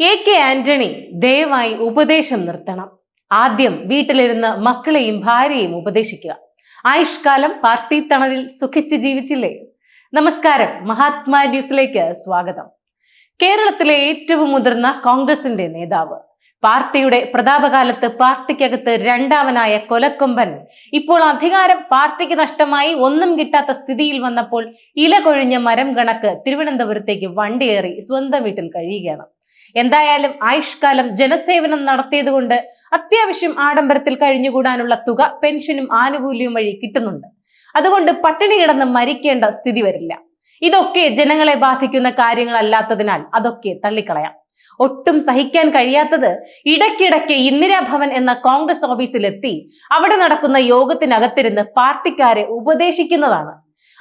A K Antony ദയവായി ഉപദേശം നിർത്തണം. ആദ്യം വീട്ടിലിരുന്ന് മക്കളെയും ഭാര്യയെയും ഉപദേശിക്കുക. ആയുഷ്കാലം പാർട്ടി തണലിൽ സുഖിച്ച് ജീവിച്ചില്ലേ? നമസ്കാരം. മഹാത്മാ ന്യൂസിലേക്ക് സ്വാഗതം. കേരളത്തിലെ ഏറ്റവും മുതിർന്ന കോൺഗ്രസിന്റെ നേതാവ് പാർട്ടിയുടെ പ്രതാപകാലത്ത് പാർട്ടിക്കകത്ത് രണ്ടാമനായ കൊലക്കൊമ്പൻ. ഇപ്പോൾ അധികാരം പാർട്ടിക്ക് നഷ്ടമായി ഒന്നും കിട്ടാത്ത സ്ഥിതിയിൽ വന്നപ്പോൾ ഇല കൊഴിഞ്ഞ മരം കണക്ക് തിരുവനന്തപുരത്തേക്ക് വണ്ടിയേറി സ്വന്തം വീട്ടിൽ കഴിയുകയാണ്. എന്തായാലും ആയുഷ്കാലം ജനസേവനം നടത്തിയതുകൊണ്ട് അത്യാവശ്യം ആഡംബരത്തിൽ കഴിഞ്ഞുകൂടാനുള്ള തുക പെൻഷനും ആനുകൂല്യവും വഴി കിട്ടുന്നുണ്ട്. അതുകൊണ്ട് പട്ടിണി കിടന്ന് മരിക്കേണ്ട സ്ഥിതി വരില്ല. ഇതൊക്കെ ജനങ്ങളെ ബാധിക്കുന്ന കാര്യങ്ങളല്ലാത്തതിനാൽ അതൊക്കെ തള്ളിക്കളയാം. ഒട്ടും സഹിക്കാൻ കഴിയാത്തത് ഇടയ്ക്കിടയ്ക്ക് ഇന്ദിരാഭവൻ എന്ന കോൺഗ്രസ് ഓഫീസിലെത്തി. അവിടെ നടക്കുന്ന യോഗത്തിനകത്തിരുന്ന് പാർട്ടിക്കാരെ ഉപദേശിക്കുന്നതാണ്.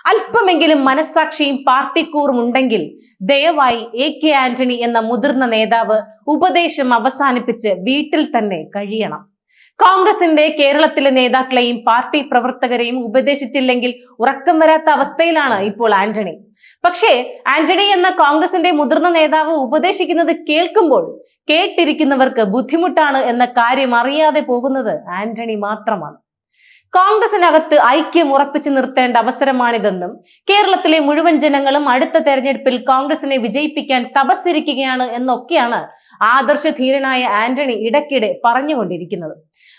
അല്പമെങ്കിലും മനസ്സാക്ഷിയും പാർട്ടിക്കൂറും ഉണ്ടെങ്കിൽ ദയവായി എ കെ ആന്റണി എന്ന മുതിർന്ന നേതാവ് ഉപദേശം അവസാനിപ്പിച്ച് വീട്ടിൽ തന്നെ കഴിയണം. കോൺഗ്രസിന്റെ കേരളത്തിലെ നേതാക്കളെയും പാർട്ടി പ്രവർത്തകരെയും ഉപദേശിച്ചില്ലെങ്കിൽ ഉറക്കം വരാത്ത അവസ്ഥയിലാണ് ഇപ്പോൾ ആന്റണി. പക്ഷേ ആന്റണി എന്ന കോൺഗ്രസിന്റെ മുതിർന്ന നേതാവ് ഉപദേശിക്കുന്നത് കേൾക്കുമ്പോൾ കേട്ടിരിക്കുന്നവർക്ക് ബുദ്ധിമുട്ടാണ് എന്ന കാര്യം അറിയാതെ പോകുന്നത് ആന്റണി മാത്രമാണ്. കോൺഗ്രസിനകത്ത് ഐക്യം ഉറപ്പിച്ചു നിർത്തേണ്ട അവസരമാണിതെന്നും കേരളത്തിലെ മുഴുവൻ ജനങ്ങളും അടുത്ത തെരഞ്ഞെടുപ്പിൽ കോൺഗ്രസിനെ വിജയിപ്പിക്കാൻ തപസ്സിരിക്കുകയാണ് എന്നൊക്കെയാണ് ആദർശധീരനായ ആന്റണി ഇടയ്ക്കിടെ പറഞ്ഞുകൊണ്ടിരിക്കുന്നത്.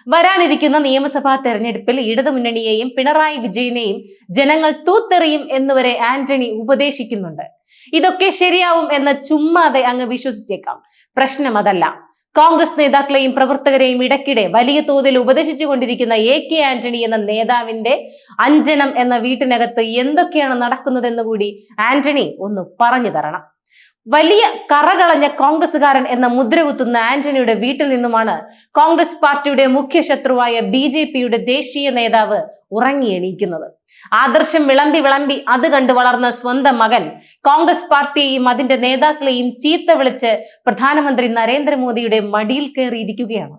വരാനിരിക്കുന്ന നിയമസഭാ തെരഞ്ഞെടുപ്പിൽ ഇടതുമുന്നണിയെയും പിണറായി വിജയനെയും ജനങ്ങൾ തൂത്തെറിയും എന്നുവരെ ആന്റണി ഉപദേശിക്കുന്നുണ്ട്. ഇതൊക്കെ ശരിയാവും എന്ന് ചുമ്മാതെ അങ്ങ് വിശ്വസിച്ചേക്കാം. പ്രശ്നം അതല്ല. കോൺഗ്രസ് നേതാക്കളെയും പ്രവർത്തകരെയും ഇടയ്ക്കിടെ വലിയ തോതിൽ ഉപദേശിച്ചു കൊണ്ടിരിക്കുന്ന എ കെ ആന്റണി എന്ന നേതാവിന്റെ അഞ്ജനം എന്ന വീട്ടിനകത്ത് എന്തൊക്കെയാണ് നടക്കുന്നതെന്ന് കൂടി ആന്റണി ഒന്ന് പറഞ്ഞു തരണം. വലിയ കറകളഞ്ഞ കോൺഗ്രസുകാരൻ എന്ന മുദ്ര കുത്തുന്ന ആന്റണിയുടെ വീട്ടിൽ നിന്നുമാണ് കോൺഗ്രസ് പാർട്ടിയുടെ മുഖ്യ ശത്രുവായ ബി ദേശീയ നേതാവ് ഉറങ്ങി എണീക്കുന്നത്. ആദർശം വിളമ്പി വിളമ്പി അത് കണ്ട് വളർന്ന സ്വന്തം മകൻ കോൺഗ്രസ് പാർട്ടിയെയും അതിന്റെ നേതാക്കളെയും ചീത്ത വിളിച്ച് പ്രധാനമന്ത്രി നരേന്ദ്രമോദിയുടെ മടിയിൽ കയറിയിരിക്കുകയാണ്.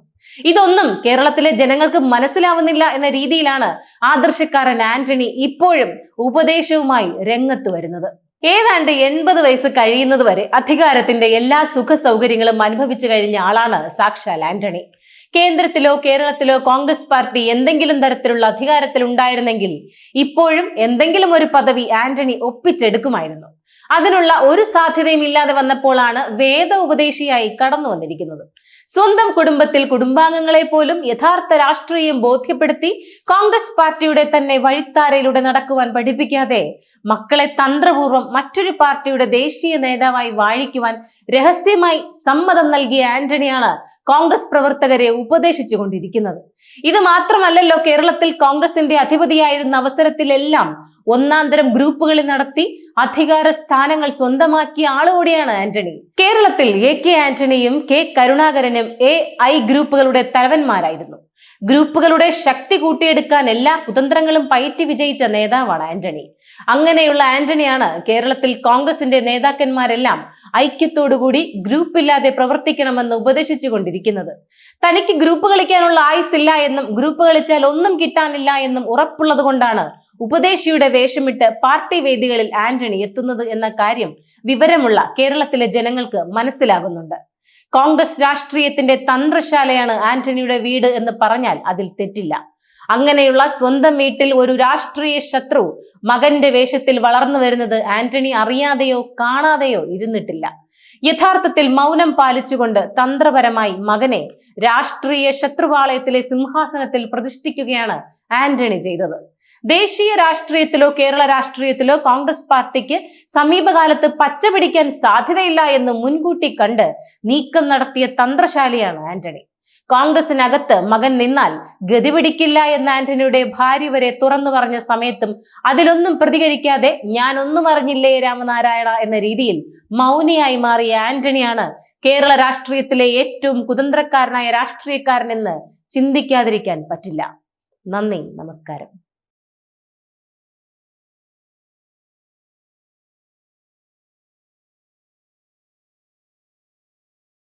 ഇതൊന്നും കേരളത്തിലെ ജനങ്ങൾക്ക് മനസ്സിലാവുന്നില്ല എന്ന രീതിയിലാണ് ആദർശക്കാരൻ ആന്റണി ഇപ്പോഴും ഉപദേശവുമായി രംഗത്ത് വരുന്നത്. ഏതാണ്ട് എൺപത് വയസ്സ് കഴിയുന്നത് വരെ അധികാരത്തിന്റെ എല്ലാ സുഖ സൗകര്യങ്ങളും അനുഭവിച്ചു കഴിഞ്ഞ ആളാണ് സാക്ഷാൽ ആന്റണി. കേന്ദ്രത്തിലോ കേരളത്തിലോ കോൺഗ്രസ് പാർട്ടി എന്തെങ്കിലും തരത്തിലുള്ള അധികാരത്തിൽ ഉണ്ടായിരുന്നെങ്കിൽ ഇപ്പോഴും എന്തെങ്കിലും ഒരു പദവി ആന്റണി ഒപ്പിച്ചെടുക്കുമായിരുന്നു. അതിനുള്ള ഒരു സാധ്യതയും ഇല്ലാതെ വന്നപ്പോഴാണ് വേദ ഉപദേശിയായി കടന്നു വന്നിരിക്കുന്നത് സ്വന്തം കുടുംബത്തിൽ കുടുംബാംഗങ്ങളെ പോലും യഥാർത്ഥ രാഷ്ട്രീയം ബോധ്യപ്പെടുത്തി കോൺഗ്രസ് പാർട്ടിയുടെ തന്നെ വഴിത്താരയിലൂടെ നടക്കുവാൻ പഠിപ്പിക്കാതെ മക്കളെ തന്ത്രപൂർവം മറ്റൊരു പാർട്ടിയുടെ ദേശീയ നേതാവായി വാഴിക്കുവാൻ രഹസ്യമായി സമ്മതം നൽകിയ ആന്റണിയാണ് കോൺഗ്രസ് പ്രവർത്തകരെ ഉപദേശിച്ചു കൊണ്ടിരിക്കുന്നത് ഇത് മാത്രമല്ലല്ലോ കേരളത്തിൽ കോൺഗ്രസിന്റെ അധിപതിയായിരുന്ന അവസരത്തിലെല്ലാം ഒന്നാന്തരം ഗ്രൂപ്പുകളിൽ നടത്തി അധികാര സ്ഥാനങ്ങൾ സ്വന്തമാക്കിയ ആളുകൂടിയാണ് ആന്റണി. കേരളത്തിൽ എ കെ ആന്റണിയും കെ കരുണാകരനും എ ഐ ഗ്രൂപ്പുകളുടെ തലവന്മാരായിരുന്നു. ഗ്രൂപ്പുകളുടെ ശക്തി കൂട്ടിയെടുക്കാൻ എല്ലാ കുതന്ത്രങ്ങളും പയറ്റി വിജയിച്ച നേതാവാണ് ആന്റണി. അങ്ങനെയുള്ള ആന്റണിയാണ് കേരളത്തിൽ കോൺഗ്രസിന്റെ നേതാക്കന്മാരെല്ലാം ഐക്യത്തോടുകൂടി ഗ്രൂപ്പില്ലാതെ പ്രവർത്തിക്കണമെന്ന് ഉപദേശിച്ചു കൊണ്ടിരിക്കുന്നത് തനിക്ക് ഗ്രൂപ്പ് കളിക്കാനുള്ള ആയുസില്ല എന്നും ഗ്രൂപ്പ് കളിച്ചാൽ ഒന്നും കിട്ടാനില്ല എന്നും ഉറപ്പുള്ളത് കൊണ്ടാണ് ഉപദേശിയുടെ വേഷമിട്ട് പാർട്ടി വേദികളിൽ ആന്റണി എത്തുന്നത് എന്ന കാര്യം വിവരമുള്ള കേരളത്തിലെ ജനങ്ങൾക്ക് മനസ്സിലാകുന്നുണ്ട്. കോൺഗ്രസ് രാഷ്ട്രീയത്തിന്റെ തന്ത്രശാലയാണ് ആന്റണിയുടെ വീട് എന്ന് പറഞ്ഞാൽ അതിൽ തെറ്റില്ല. അങ്ങനെയുള്ള സ്വന്തം വീട്ടിൽ ഒരു രാഷ്ട്രീയ ശത്രു മകന്റെ വേഷത്തിൽ വളർന്നു വരുന്നത് ആന്റണി അറിയാതെയോ കാണാതെയോ ഇരുന്നിട്ടില്ല. യഥാർത്ഥത്തിൽ മൗനം പാലിച്ചുകൊണ്ട് തന്ത്രപരമായി മകനെ രാഷ്ട്രീയ ശത്രുപാളയത്തിലെ സിംഹാസനത്തിൽ പ്രതിഷ്ഠിക്കുകയാണ് ആന്റണി ചെയ്തത്. ദേശീയ രാഷ്ട്രീയത്തിലോ കേരള രാഷ്ട്രീയത്തിലോ കോൺഗ്രസ് പാർട്ടിക്ക് സമീപകാലത്ത് പച്ചപിടിക്കാൻ സാധ്യതയില്ല എന്ന് മുൻകൂട്ടി കണ്ട് നീക്കം നടത്തിയ തന്ത്രശാലിയാണ് ആന്റണി. കോൺഗ്രസിനകത്ത് മകൻ നിന്നാൽ ഗതി പിടിക്കില്ല എന്ന ആന്റണിയുടെ ഭാര്യ വരെ തുറന്നു പറഞ്ഞ സമയത്തും അതിലൊന്നും പ്രതികരിക്കാതെ ഞാൻ ഒന്നും അറിഞ്ഞില്ലേ രാമനാരായണ എന്ന രീതിയിൽ മൗനിയായി മാറിയ ആന്റണിയാണ് കേരള രാഷ്ട്രീയത്തിലെ ഏറ്റവും കുതന്ത്രക്കാരനായ രാഷ്ട്രീയക്കാരനെന്ന് ചിന്തിക്കാതിരിക്കാൻ പറ്റില്ല. നന്ദി നമസ്കാരം.